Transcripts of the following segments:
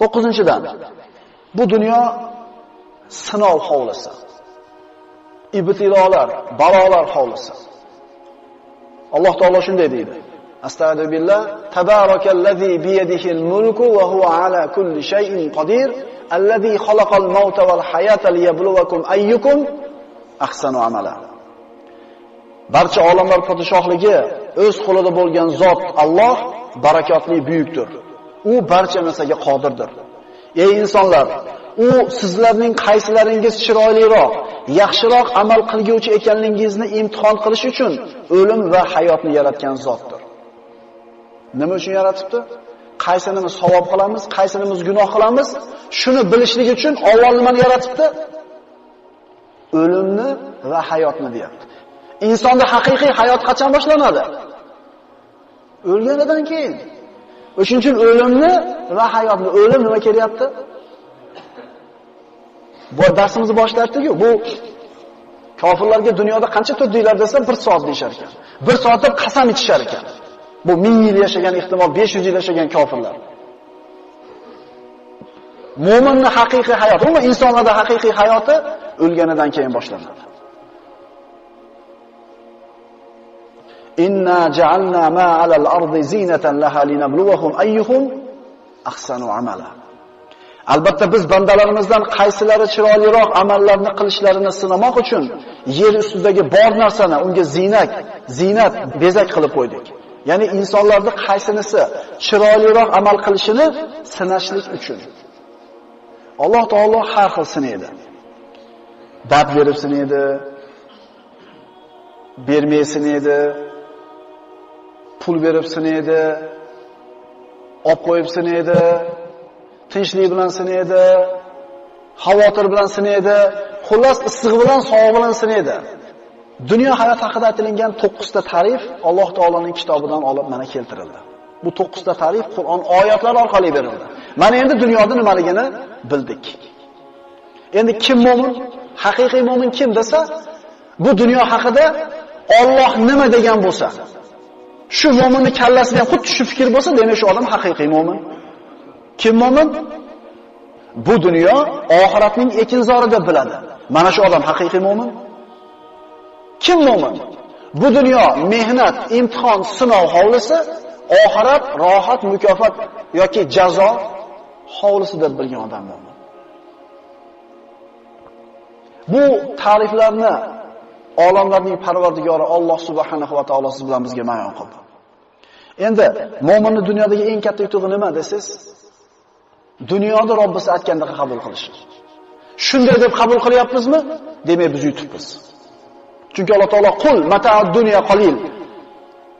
To'qqizinchidan, bu dunyo sinov hovlisi. Ibtilolar, balolar hovlisi. Alloh taolo shunday deydi. Astagfirullah billah, tabarakallazi bi yadihil mulku va huwa ala kulli shay'in qodir, allazi xalaqal mauta wal hayata liyabluwakum ayyukum ahsanu amala. Barcha olamlar podshohligi o'z qo'lida bo'lgan zot Alloh barakotli buyukdir. U barcha narsaga qodirdir. Ey insonlar, u sizlarning qaysilaringiz chiroyliroq, yaxshiroq amal qilguvchi ekanligingizni imtihon qilish uchun o'lim va hayotni yaratgan zotdir. Nima uchun yaratibdi? Qaysinimiz savob qilamiz, qaysinimiz gunoh qilamiz, shuni bilishlik uchun avval nimani yaratibdi? O'limni va hayotni deyapti. Insonda haqiqiy hayot qachon boshlanadi? O'lganidan keyin. O'shuning uchun o'limni va hayotni, o'lim nima kelyapti? Bu darsimizni boshlatdik-ku. Bu kofirlarga dunyoda qancha turdinglar desa 1 soat deyshar ekan. 1 soatda qasam ichishar ekan. Bu 1000 yil yashagan, ehtimol 500 yil yashagan kofirlar. Mo'minning haqiqiy hayoti, umuman insonlarda haqiqiy hayoti o'lganidan keyin boshlanadi. Inna ja'alna ma 'alal ardi zinatan laha linabluwahum ayyuhum ahsanu amala. Albatta biz bandalarimizdan qaysilari chiroyliroq amallarni qilishlarini sinamoq uchun yer ustidagi bor narsani unga zinak, zinat, bezak qilib qo'ydik. Ya'ni insonlarda qaysinisi chiroyliroq amal qilishini sinashlik uchun. Alloh taolo har xil sinaydi. Dab berib sinaydi, bermay sinaydi, pul berib sinaydi, olib qo'yib sinaydi, tinchlik bilan sinaydi, xavotir bilan sinaydi, xullas issiq bilan sovuq bilan sinaydi. Dunyo hayot haqida aytilgan 9 ta ta'rif Alloh taoloning kitobidan olib mana keltirildi. Bu 9 ta ta'rif Qur'on oyatlari orqali berildi. Mana endi dunyoda nimaligini bildik. Endi kim mo'min? Haqiqiy mo'min kim desa, bu dunyo haqida Alloh nima degan bo'lsa, shu mo'minni kallasida ham xuddi shu fikr bo'lsa, demak shu odam haqiqiy mo'min. Kim mo'min? Bu dunyo oxiratning ekinzorida biladi. Mana shu odam haqiqiy mo'min. Kim mo'min? Bu dunyo mehnat, imtihon, sinov hovlisi, oxirat rohat, mukofot yoki jazo hovlisi deb bilgan odam mo'min. Bu ta'riflarni olamlarning parvardigori Alloh subhanahu va taolosi bilan bizga bayon qildi. Endi mo'minning dunyodagi eng katta yutug'i nima desiz? dunyoni Robbisi aytgandek qabul qilish. Shunday deb qabul qilyapmizmi? Demak biz yutibmiz. Chunki Alloh taolo qul mata'ud dunya qalil.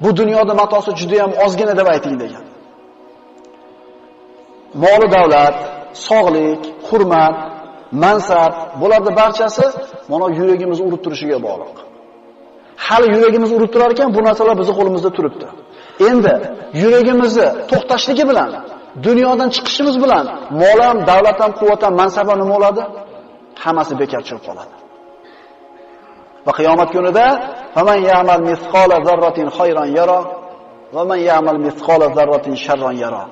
Bu dunyoda matosi juda ham ozgina deb ayting degan. Moli davlat, sog'lik, hurmat, mansab, bularda barchasi mana yuragimiz urib turishiga bog'liq. Hali yuragimiz urib turar ekan, bu narsalar bizning qo'limizda turibdi. Endi yuragimizni to'xtashligi bilan, dunyodan chiqishimiz bilan mol ham, davlat ham, quvvat ham, mansab ham nima bo'ladi? Hammasi bekor chiqib qoladi. Va qiyomat kunida faman ya'mal mithqala zarratin khayran yara va man ya'mal mithqala zarratin sharran yara.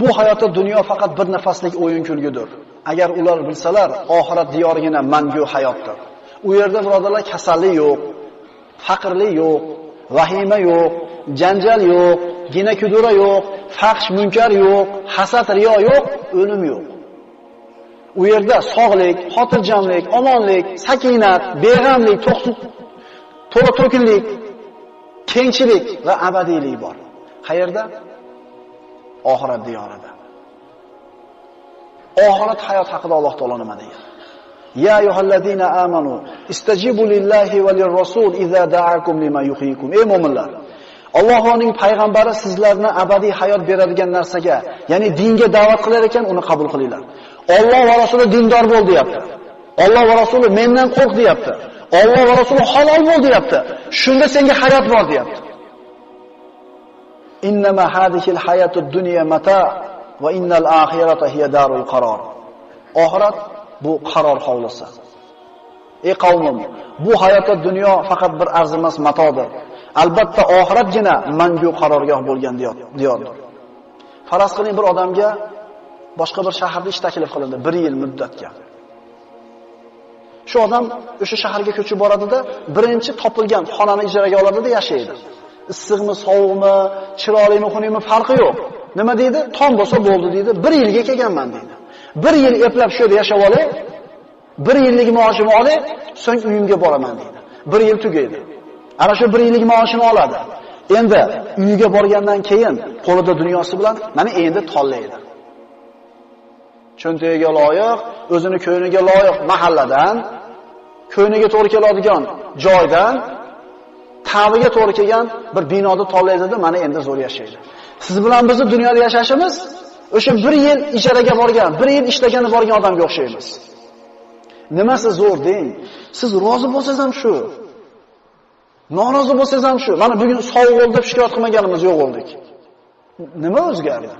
Bu hayotda dunyo faqat bir nafaslik o'yin kulgudir. Agar ular bilsalar, oxirat diyorigina mangu hayotdir. U yerda birodarlar kasallik yo'q, faqirlik yo'q, vahima yo'q, janjal yo'q, gina kudura yo'q, faxsh munkar yo'q, hasad riyo yo'q, o'lim yo'q. U yerda sog'lik, xotirjamlik, omonlik, sakinat, beg'amlik, to'la to'kinlik, kengchilik va abadiylik bor. Qayerda? Oxirat diyorida. Oxirat hayot haqida Alloh taolo nima degan? Ya ayyuhallazina amanu istajibu استجيبوا لله وللرسول idza da'akum lima يحييكم Ey mu'minlar, Alloh payg'ambari sizlarni abadiy hayot beradigan narsaga, ya'ni dinga da'vat qilar ekan, uni qabul qilinglar. Alloh va rasuli dindor bo'l deyapti. Alloh va rasuli mendan qo'rq deyapti. Alloh va rasuli halol bo'l deyapti. Shunda senga hayot bor deyapti. Innama hadhihi hayatud dunya mata va innal akhirata hiya darul qaror. Oxirat bu qaror hovlisi. Ey qavmim, bu hayotda dunyo faqat bir arzimas matodir. Albatta oxiratgina mangu qarorgoh bo'lgan diyordir. Faraz qiling bir odamga boshqa bir shaharda ish taklif qilindi 1 yil muddatga. Shu odam o'sha shaharga ko'chib boradida, birinchi topilgan xonani ijaraga oladida yashaydi. Issiqmi, sovuqmi, chiroylimi, xunukmi farqi yo'q. Nima deydi? Tom bo'lsa bo'ldi deydi. 1 yilga kelganman deydi. 1 yil eplab shu yerda yashab olay, 1 yillik maoshimni olay, so'ng uyimga boraman deydi. 1 yil tugaydi. Ana shu 1 yillik maoshini oladi. Endi uyiga borgandan keyin qo'lida dunyosi bilan mana endi tanlaydi. cho'ntagiga loyiq, o'zini ko'yniga loyiq mahalladan, ko'yniga to'g'ri keladigan joydan, ta'biga to'g'ri kelgan bir binoda tanlaydida mana endi zo'r yashaydi. Siz bilan bizni dunyoda yashashimiz o'sha 1 yil ijaraga borgan, 1 yil ishlagani borgan odamga o'xshaymiz. Nimasi zo'r deng? Siz rozi bo'lsangiz ham shu. Norozi bo'lsangiz ham shu. Mana bugun sovuq bo'ldi deb shikoyat qilmaganimiz yo'q bo'ldik. Nima o'zgardi?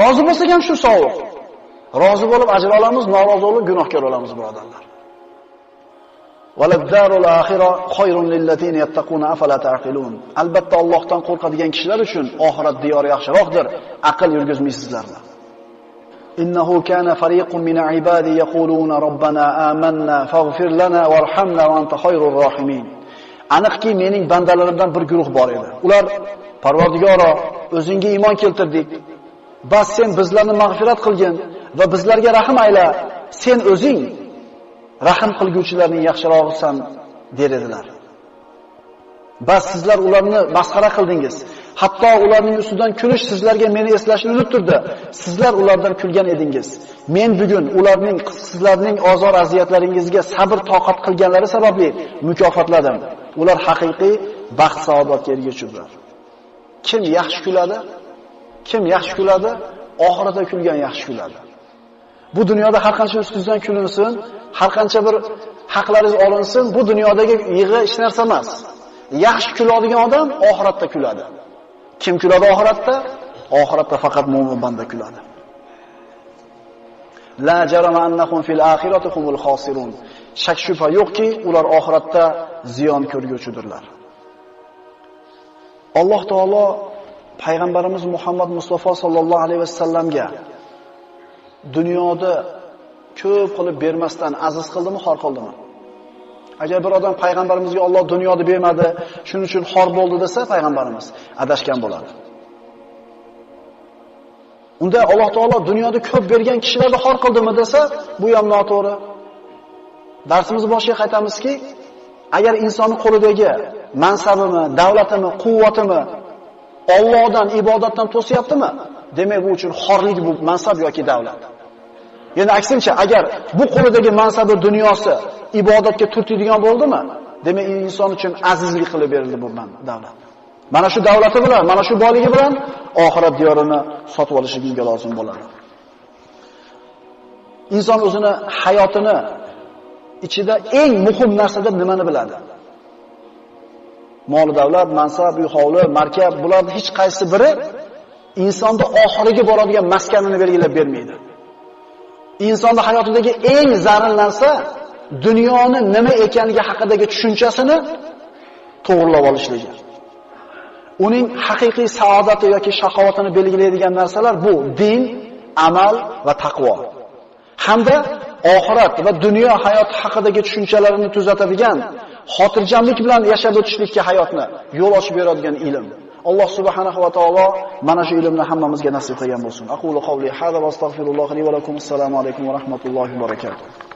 Rozi bo'lsak ham shu sovuq. Rozi bo'lib ajralamiz, norozi bo'lib gunohkor bo'lamiz, birodarlar. Waladdarul axira khayrun lillazina yattaquna afala taqilun. Albatta Allohdan qo'rqadigan kishilar uchun oxirat diyori yaxshiroqdir. Aql yurgizmaysizlarmi? Innahu kana fariqun min ibadi yaquluna robbana amanna faghfir lana warhamna va anta khayrur rohimin. Aniqki mening bandalarimdan bir guruh bor edi. Ular Parvardigoro, o'zingga iymon keltirdik. Bas sen bizlarni mag'firat qilgin va bizlarga rahim ayla. Sen o'zing rahim qilguvchilarning yaxshirog'isan der edilar. Bas sizlar ularni masxara qildingiz. Hatto ularning ustidan kulish sizlarga meni eslashni unuttirdi. Sizlar ulardan kulgan edingiz. Men bugun ularning sizlarning ozor aziyatlaringizga sabr toqat qilganlari sababli mukofotladim. Ular haqiqiy baxt saodatga erishdilar. Kim yaxshi kuladi? Kim yaxshi kuladi? Oxirida kulgan yaxshi kuladi. Bu dunyoda har qancha ustingizdan kulinsin, har qancha bir haqlaringiz olinsin, bu dunyodagi yig'i hech narsa emas. Yaxshi kuladigan odam oxiratda kuladi. Kim kuladi oxiratda? Oxiratda faqat mu'min banda kuladi. La jarama annahum fil akhirati humul khosirun. Shak shubha yo'qki, ular oxiratda ziyon ko'rguvchidirlar. Alloh taolo payg'ambarimiz Muhammad Mustafa sallallohu alayhi vasallamga dunyoda ko'p qilib bermasdan aziz qildimi, xor qildimi? Agar bir odam payg'ambarimizga Alloh dunyoni bermadi, shuning uchun xor bo'ldi desa, payg'ambarimiz adashgan bo'ladi. Unda Alloh taolo dunyoda ko'p bergan kishilarni xor qildimi desa, bu ham noto'g'ri. Darsimiz boshiga qaytamizki, agar insonning qo'lidagi mansabimi, davlatimi, quvvatimi Allohdan ibodatdan to'siyaptimi? Demak, bu uchun xorlik bu mansab yoki davlat. Yana aksincha, agar bu qo'lidagi mansabi dunyosi ibodatga turtadigan bo'ldimi? Demak, inson uchun azizlik qilib berildi bu davlat. Mana shu davlati bilan, mana shu boyligi bilan oxirat diyorini sotib olishiga lozim bo'ladi. Inson o'zini hayotini ichida eng muhim narsa deb nimani biladi? Mol davlat, mansab, uy hovli, markab bularning hech qaysi biri insonda oxiriga boradigan maskanini belgilab bermaydi. Insonni hayotidagi eng zarur narsa dunyoni nima ekanligi haqidagi tushunchasini to'g'rilab olishligi. Uning haqiqiy saodati yoki shaqovatini belgilaydigan narsalar bu din, amal va taqvo. Hamda oxirat va dunyo hayoti haqidagi tushunchalarini tuzatadigan, xotirjamlik bilan yashab o'tishlikka hayotni yo'l ochib beradigan ilm. Alloh subhanahu va taolo mana shu ilmni hammamizga nasib qilgan bo'lsin. Aqulu qawli hada va astagfirullohi va lakum. Assalomu alaykum va rahmatullohi va barakatuh.